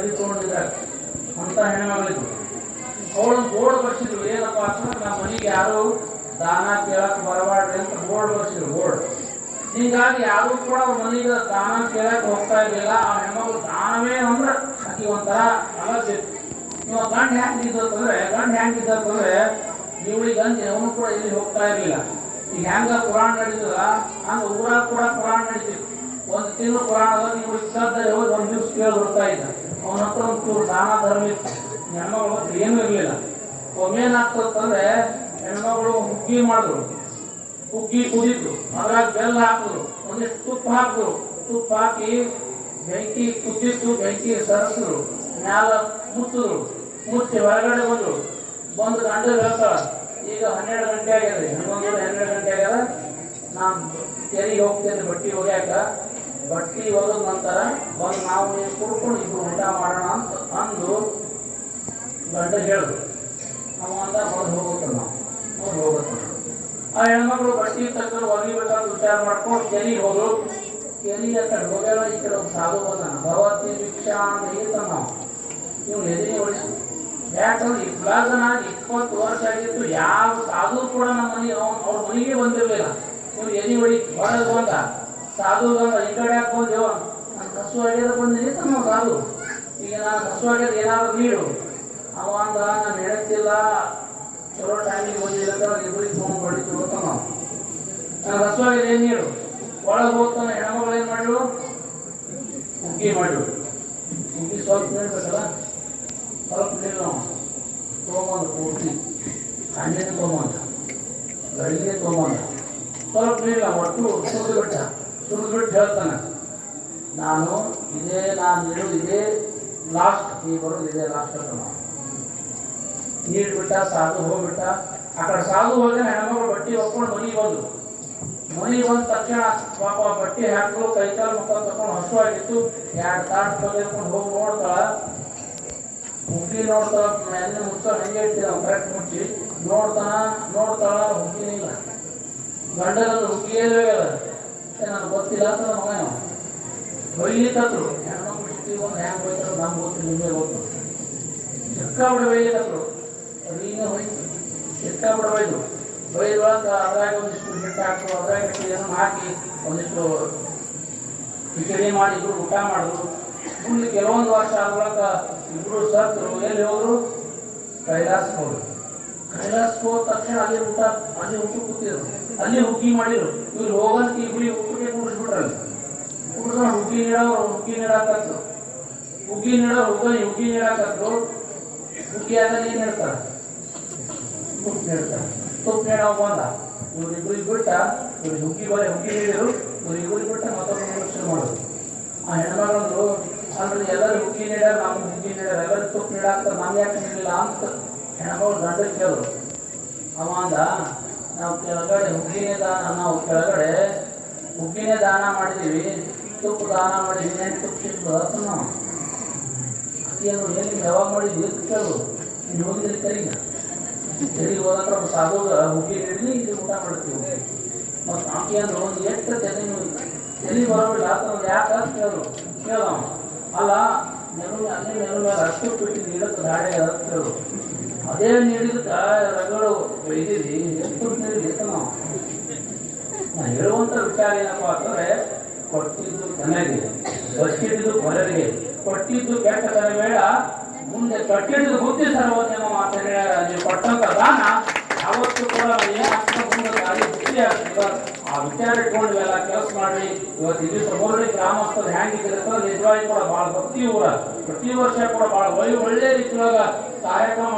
ಅಡಿಗೆ ಅಂತ ಹೆಣ್ಮಗಳಿದ್ರು ಅವಳು ಬೋರ್ಡ್ ಬರ್ಸಿದ್ರು. ಏನಪ್ಪ ಅಂತಂದ್ರೆ ನಮ್ಮ ಮನೆಗೆ ಯಾರು ದಾನ ಕೇಳಕ್ ಬರಬಾರ್ದು ಅಂತ ಬೋರ್ಡ್ ಬರ್ಸಿದ್ರು ಬೋರ್ಡ್ ಹಿಂಗಾಗಿ ಯಾರು ಕೂಡ ಅವ್ರ ಮನೆಗೆ ದಾನ ಕೇಳಕ್ ಹೋಗ್ತಾ ಇರಲಿಲ್ಲ. ಆ ಹೆಣ್ಮಗಳು ದಾನವೇ ಅಂದ್ರೆ ಆಕಿ ಒಂಥರ ಹ್ಯಾಂಗ್ ಇತ್ತು ಇವಾಗ ಗಂಡ ಹ್ಯಾಂಗ್ ಗಂಡ ಅಂತಂದ್ರೆ ಇವಳಿಗೆ ಅಂತ ಅವನು ಕೂಡ ಇಲ್ಲಿ ಹೋಗ್ತಾ ಇರಲಿಲ್ಲ. ಈಗ ಹೆಂಗ ಪುರಾಣ ನಡೀತದ? ಹಂಗ ಊರಾಗ ಕೂಡ ಪುರಾಣ ನಡೀತಿತ್ತು ಒಂದು ತಿಂಗಳು ಪುರಾಣದಲ್ಲಿ ಇವಳಿಗೆ ಸದ್ದ ಹೋಗಿ ಒಂದು ದಿವ್ಸ ಕೇಳಿ ಬರ್ತಾ ಇದ್ದ. ಅವನ ಹತ್ರ ಒಂದು ಚೂರು ದಾನ ಧರ್ಮ ಇತ್ತು ಹೆಣ್ಮಗಳು ಹತ್ರ ಏನೂ ಇರಲಿಲ್ಲ. ಒಮ್ಮೆ ಏನಾಗ್ತದಂದ್ರೆ ಹೆಣ್ಮಗಳು ಹುಗ್ಗಿ ಮಾಡಿದ್ರು. ಹುಗ್ಗಿ ಕುದಿದ್ರು. ಅದ್ರಾಗ ಬೆಲ್ಲ ಹಾಕಿದ್ರು. ಒಂದಿಷ್ಟು ತುಪ್ಪ ಹಾಕಿದ್ರು. ತುಪ್ಪ ಹಾಕಿ ಬೆಂಕಿ ಕುದ್ದಿತ್ತು ಬೆಂಕಿ ಸರಿಸಿದ್ರು ಮ್ಯಾಲ ಮುಚ್ಚಿದ್ರು. ಮುಚ್ಚಿ ಹೊರಗಡೆ ಬಂದ್ರು ಬಂದು ಗಂಡ ಹೇಳ್ತಾಳ ಈಗ ಹನ್ನೆರಡು ಗಂಟೆ ಆಗ್ಯದ ಹನ್ನೊಂದು ಹನ್ನೆರಡು ಗಂಟೆ ಆಗ್ಯದ ನಾನು ತೆರಿಗೆ ಹೋಗ್ತೇನೆ, ಬಟ್ಟಿ ಒಗ್ಯಾಕ. ಬಟ್ಟಿ ಒಗೆದ ನಂತರ ಬಂದು ನಾವು ನೀವು ಕುಡ್ಕೊಂಡು ಇಬ್ರು ಊಟ ಮಾಡೋಣ ಅಂತ ಅಂದು ಗಂಡ ಹೇಳಿದ್ರು ನಾವು ಅಂತ ಹೊರಗೆ ಹೋಗುತ್ತೆ ನಾವು. ಹೊರಗೆ ಹೋಗುತ್ತೆ ಆ ಹೆಣ್ಮಕ್ಳು ಬಟ್ಟಿ ತಕ್ಕ ಒಗಿಬೇಕಂತ ವಿಚಾರ ಮಾಡ್ಕೊಂಡು ಕೆಲಿಗೆ ಹೋದ್ರು? ಕೆಲಿ ಅಂತ ಕಡೆ ಹೋಗ್ಯಾಳ ಈ ಕಡೆ ಸಾಧು ಬಂದಾನ. ಭಗವತಿ ಭಿಕ್ಷಾ ಅಂತ ಹೇಳ್ತಾನ ನಾವು ಇವ್ನು ಎದುರಿ ಹೊಡಿಸಿ ಯಾಕಂದ್ರೆ ಇಬ್ಬಾಗನ ಇಪ್ಪತ್ತು ವರ್ಷ ಆಗಿತ್ತು ಯಾವ ಸಾಧು ಕೂಡ ನಮ್ಮ ಮನೆ ಅವ್ನ ಅವ್ರ ಮನೆಗೆ ಬಂದಿರಲಿಲ್ಲ. ಇವ್ನು ಎದಿ ಹೊಡಿ ಹೊರಗೆ ಬಂದ? ಸಾಧು ಈ ಕಡೆ ಯಾಕೆ ಬಂದೇವ ನಾನು ಕಸು ಆಗ್ಯದ ಬಂದಿನಿ ತಮ್ಮ ಸಾಧು. ಈಗ ನಾನು ಕಸು ಆಗ್ಯದ ಏನಾದ್ರು ನೀಡು. ಅವ ಅಂದ, ನಾನು ಹೇಳ್ತಿಲ್ಲ. ಚಲೋ ಟೈಮಿಗೆ ಬಂದಿಲ್ಲ ಅಂತ ಇಬ್ಬರಿಗೆ ಫೋನ್ ಹೊಡಿತು ನಾವು ನಾನು ಕಸು ಆಗ್ಯದ ಏನು ನೀಡು? ಒಳಗೆ ಹೋಗ್ತಾನೆ ಹೆಣ್ಮಗಳು ಏನು ಮಾಡಿಳು? ಉಗ್ಗಿ ಮಾಡಿಳು. ಹುಗ್ಗಿ ಸ್ವಲ್ಪ ನೀಡ್ಬೇಕಲ್ಲ ಸ್ವಲ್ಪ ನೀಡಿಲ್ಲ ತೊಗೊಂಬಂದು ಪೂರ್ತಿ. ಹಣ್ಣಿನ ತೊಗೊಂಬಂದ ಗಡಿಗೆ ತೊಗೊಂಬಂದ ಸ್ವಲ್ಪ ನೀಡಿಲ್ಲ ಒಟ್ಟು ಬಿಟ್ಟ ಬಿಟ್ಟು ಹೇಳ್ತಾನೆ, ನಾನು, ಇದೇ ನಾನು ಇರೋದು ಇದೇ ಲಾಸ್ಟ್ ನೀ ಬರೋದು ಇದೇ ಲಾಸ್ಟ್ ಅಂತ ನಾವು ನೀಡ್ಬಿಟ್ಟ ಬಿಟ್ಟ ಸಾಧು ಹೋಗ್ಬಿಟ್ಟ. ಆ ಕಡೆ ಸಾಧು ಹೋದ್ರೆ ಹೆಣ್ಮಗಳು ಬಟ್ಟೆ ಹೋಗ್ಕೊಂಡು ಮನೆಗೆ ಬಂದು ಮನೆಗೆ ಬಂದ ತಕ್ಷಣ ಪಾಪ ಬಟ್ಟೆ ಹಾಕಲು ಕೈಕಾಲು ಮುಖ ತಕೊಂಡು ಹಸುವಾಗಿತ್ತು ಎರಡು ತಾಟ್ ತೊಗೊಂಡು ಹೋಗಿ ನೋಡ್ತಾಳ. ಹುಗ್ಗಿ ನೋಡ್ತಾಳ ಎಣ್ಣೆ ಹೆಂಗೆ ಹಂಗೆ ನಾವು ಕರೆಕ್ಟ್ ಮುಚ್ಚಿ. ನೋಡ್ತಾನ, ನೋಡ್ತಾಳ, ಹುಗ್ಗಿನೇ ಇಲ್ಲ. ಗಂಡಗಂದು ಇಲ್ಲ. ಎಲ್ಲೇ ಗೊತ್ತಿಲ್ಲ ನಮ್ಮ ಮಗ ಇವ. ಬೈಲಿಕತ್ರು ಹೆಣ್ಮಕ್ಳು ಸಿಟಿ ಒಂದು ಹ್ಯಾಂಗ್ ಹೋಯ್ತಾರೆ ನಮ್ಗೆ ಗೊತ್ತು ನಿಮಗೆ ಗೊತ್ತು ಸಿಕ್ಕಾಬಿಡ ಬೈಲಿಕತ್ರು ಅಡಿಗೆ ಹೋಯ್ತು ಸಿಕ್ಕಾಬಿಡ ಬೈದು ಬೈದುವಾಗ ಅದ್ರಾಗ ಒಂದಿಷ್ಟು ಹಿಟ್ಟು ಹಾಕು ಅದ್ರಾಗ ಏನೋ ಹಾಕಿ ಒಂದಿಷ್ಟು ಕಿಚಡಿ ಮಾಡಿ ಇಬ್ರು ಊಟ ಮಾಡಿದ್ರು ಮುಂದೆ ಕೆಲವೊಂದು ವರ್ಷ ಆದ್ರಾಗ ಇಬ್ಬರು ಸತ್ರು ಎಲ್ಲಿ ಹೋದ್ರು ಕೈಲಾಸಕ್ಕೆ ಹೋದ್ರು ಕೈಲಾಸಕ್ಕೆ ಹೋದ ತಕ್ಷಣ ಅಲ್ಲಿ ಊಟ ಅಲ್ಲಿ ಊಟ ಕೂತಿದ್ರು ಅಲ್ಲಿ ಹುಗ್ಗಿ ಮಾಡಿದ್ರು ಇವ್ರು ಹೋಗಂತ ಇಬ್ರಿಗೆ ಕೂಡಿಸ್ಬಿಟ್ರಲ್ಲಿ ಕೂಡಿದ್ರೆ ಹುಗ್ಗಿ ನೀಡೋರು ಹುಗ್ಗಿ ನೀಡಾಕತ್ರು ಹುಗ್ಗಿ ನೀಡೋರು ಹುಗ್ಗಿ ಹುಗ್ಗಿ ನೀಡಾಕತ್ರು ಹುಗ್ಗಿ ಆದಲ್ಲಿ ಏನು ಹೇಳ್ತಾರೆ? ತುಪ್ಪ ನೀಡ್ತಾರೆ. ತುಪ್ಪ ನೀಡೋ ಬಂದ ಇವ್ರಿಬ್ರಿಗೆ ಬಿಟ್ಟ ಇವ್ರಿಗೆ ಹುಗ್ಗಿ ಬರೀ ಹುಗ್ಗಿ ನೀಡಿದ್ರು. ಇವ್ರಿಬ್ರಿಗೆ ಬಿಟ್ಟ ಮತ್ತೊಬ್ಬ ಮಾಡೋದು ಆ ಹೆಣ್ಮಗಳು ಅಂದ್ರೆ ಎಲ್ಲರೂ ಹುಗ್ಗಿ ನೀಡ್ಯಾರ ನಮ್ಗೆ ಹುಗ್ಗಿ ನೀಡ್ಯಾರ. ಎಲ್ಲರೂ ತುಪ್ಪ ನೀಡಾಕ ನಾವು ಯಾಕೆ ನೀಡಿಲ್ಲ ಅಂತ ಹೆಣ್ಮಗಳು ಗಂಡ ಕೇಳಿದ್ರು. ಅವ ಅಂದ, ನಾವು ಕೆಳಗಡೆ ಹುಗ್ಗಿನೇ ದಾನ ನಾವು ಕೆಳಗಡೆ ಹುಗ್ಗಿನೇ ದಾನ ಮಾಡಿದ್ದೀವಿ ತುಪ್ಪ ದಾನ ಮಾಡಿದ್ವಿ ಏನು ತುಪ್ಪ ಸಿಕ್ಕು ಅಂತ ನಾವು ಏನು ಏನು ಯಾವಾಗ ಮಾಡಿದ್ವಿ ಕೇಳು. ಹೋಗಿದ್ರಿ ಕರೀಗ. ಎಲ್ಲಿಗೆ ಹೋದತ್ರ ಸಾಧು ಹುಗ್ಗಿ ಹಿಡಿದು ಇಲ್ಲಿ ಊಟ ಮಾಡ್ತೀವಿ. ಮತ್ತು ಆಕೆ ಒಂದು ಎಷ್ಟು ತಲೆ ತಲೆ ಬರೋಲ್ಲ ಆತ ಯಾಕೆ ಅಂತ ಕೇಳು. ಕೇಳೋ ಅಲ್ಲ ನೆಲ ಅಲ್ಲಿ ಮೇಲೆ ಅಷ್ಟು ಬಿಟ್ಟು ನೀಡಕ್ಕೆ ದಾಡಿ ಅಂತ ಕೇಳು. ಅದೇ ನೀಡಿದ ರಗಳು ಬೈದಿರಿ ಎಷ್ಟು ಎತ್ತ ನಾವು ನಾ ಹೇಳುವಂತ ವಿಚಾರ ಏನಪ್ಪ ಅಂತಂದ್ರೆ, ಕೊಟ್ಟಿದ್ದು ತನಗೆ ಬಚ್ಚಿದ್ದು ಕೊರರಿಗೆ. ಕೊಟ್ಟಿದ್ದು ಕೆಟ್ಟದರ ಬೇಡ ಮುಂದೆ ಕಟ್ಟಿದ್ದು ಬುದ್ಧಿ ಸರ್ವೋತ್ತಮ ಮಾತನ್ನ ನೀವು ಕೊಟ್ಟಂತ ದಾನ ಯಾವತ್ತೂ ಕೂಡ ಏನಾಗ್ತದೆ ಬುದ್ಧಿ ಆಗ್ತದೆ. ಆ ವಿಚಾರ ಇಟ್ಕೊಂಡು ಎಲ್ಲ ಕೆಲಸ ಮಾಡಿ ಇವತ್ತು ಇಲ್ಲಿ ಸಮೋರ್ಲಿ ಗ್ರಾಮಸ್ಥರು ಹೆಂಗಿದ್ರೆ ನಿಜವಾಗಿ ಕೂಡ ಬಹಳ ಭಕ್ತಿ ಊರ ಪ್ರತಿ ವರ್ಷ ಕೂಡ ಬಹಳ ಒಳ್ಳೆ ಒಳ್ಳೆ ರೀತಿಯೊಳಗ ಕಾರ್ಯಕ್ರಮ